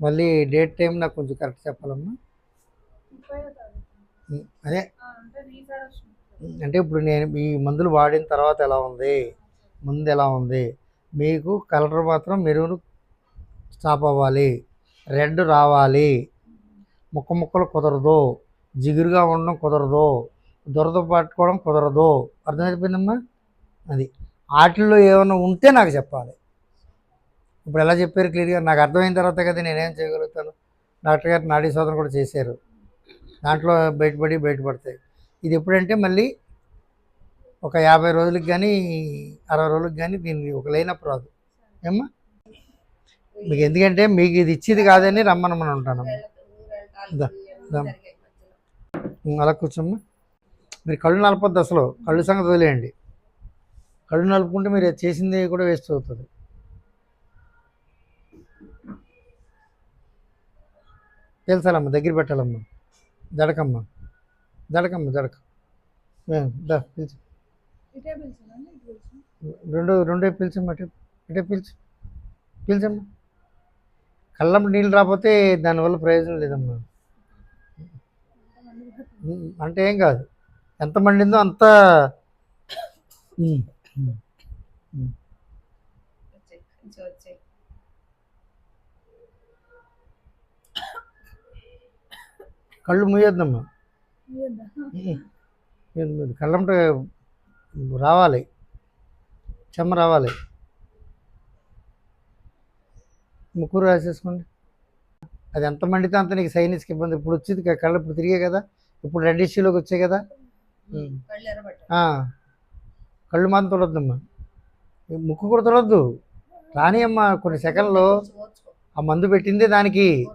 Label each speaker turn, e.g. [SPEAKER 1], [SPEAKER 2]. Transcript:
[SPEAKER 1] మళ్ళీ date time నాకు కొంచెం కరెక్ట్ చెప్పాలమ్మా? అదే. అంటే ఇప్పుడు నేను ఈ మందులు వాడిన తర్వాత ఎలా ఉంది? ముందు ఎలా ఉంది? మీకు కలర్ మాత్రం మెరూన్ స్టాప్ అవ్వాలి. రెడ్ రావాలి. ముక్క ముక్కలు కుదరదు. జిగురుగా ఉండడం కుదరదు. దురద పట్టుకోవడం కుదరదు. అర్థమైపోయిందమ్మా? అది. వాటిల్లో ఏమైనా ఉంటే నాకు చెప్పాలి. ఇప్పుడు ఎలా చెప్పారు క్లియర్గా? నాకు అర్థమైన తర్వాత కదా నేనేం చేయగలుగుతాను? డాక్టర్ గారు నాడీ శోధన కూడా చేశారు. దాంట్లో బయటపడి బయటపడతాయి. ఇది ఎప్పుడంటే మళ్ళీ ఒక యాభై రోజులకి కానీ అరవై రోజులకి కానీ దీన్ని ఒక లైనప్ రాదు. ఏమ్మా? మీకు ఎందుకంటే మీకు ఇది ఇచ్చేది కాదని రమ్మనమ్మని ఉంటాను అలా కూర్చోమ్మా. మీరు కళ్ళు నలపద్దు అసలు. కళ్ళు సంగతి వదిలేయండి. కళ్ళు నలుపుకుంటే మీరు చేసింది కూడా వేస్ట్ అవుతుంది. తెలుసాలమ్మా దగ్గర పెట్టాలమ్మా. జడకమ్మా. జడకమ్మ జడక. పిలిచి. రెండు రెండే పిలిచమ్మ ఇటే ఇటే పిలిచి. పిలిచమ్మ. కళ్ళం నీళ్ళు రాకపోతే దానివల్ల ప్రయోజనం లేదమ్మా. అంటే ఏం కాదు. ఎంత మండిందో అంత వచ్చాయి కళ్ళు మూయొద్దమ్మా. కళ్ళంట రావాలి. చెమ్మ రావాలి. ముక్కురు రాసేసుకోండి. అది ఎంత మండితే అంత నీకు సైనిస్కి ఇబ్బంది. ఇప్పుడు వచ్చింది కళ్ళు ఇప్పుడు తిరిగే కదా. ఇప్పుడు రెడ్ ఇష్యూలోకి వచ్చాయి కదా. కళ్ళు మాత్రం తొలొద్దమ్మా. ఈ ముక్కు కూడా తొలొద్దు. రాని అమ్మా కొన్ని సెకండ్లు ఆ మందు పెట్టిందే దానికి.